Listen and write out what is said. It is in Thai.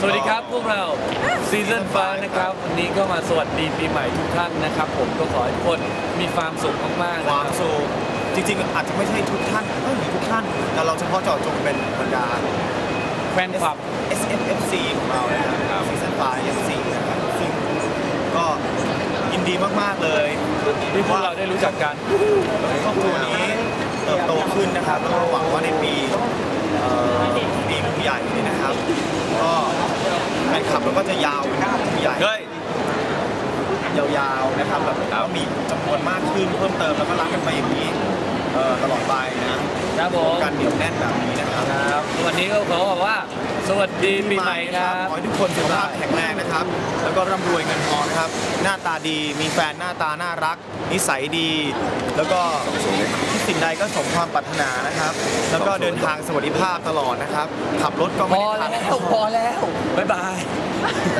สวัสดีครับพวกเราซีซันฟ้านะครับวันนี้ก็มาสวัสดีปีใหม่ทุกท่านนะครับ ผมก็ขอให้ทุกคนมีความสุขมากๆความสุขจริงๆ อาจจะไม่ใช่ทุกท่านไม่หรือทุกท่าน แต่เราเฉพาะเจาะจงเป็นบรรดา แฟนคลับ S F F C ของเรานะครับซีซันฟ้า F C นะครับซึ่งก็ยินดีมากๆเลยที่พวกเราได้รู้จักกัน ครอบครัวนี้เติบโตขึ้นนะครับแล้วก็หวังว่าในปี ก็แฟนคลับเราก็จะยาวเป็นผู้ใหญ่เฮ้ยยาวๆนะครับแบบก็มีจำนวนมากขึ้นเพิ่มเติมแล้วก็รักกันไปอย่างนี้เอ่อตลอดไปนะครับผมการเหนียวแน่นแบบนี้นะครับครับวันนี้ก็ขอบอกว่า สวัสดีปีใหม่ครับ ขอให้ทุกคนสุขภาพแข็งแรงนะครับ แล้วก็ร่ำรวยเงินทองนะครับ หน้าตาดีมีแฟนหน้าตาน่ารัก นิสัยดี แล้วก็ที่สิ่ง ใดก็สมความปรารถนานะครับ แล้วก็เดินทางสวัสดิภาพตลอดนะครับ ขับรถก็พไม่อได้แล้ขับวพอแล้ว บ๊ายบายด้านโน้น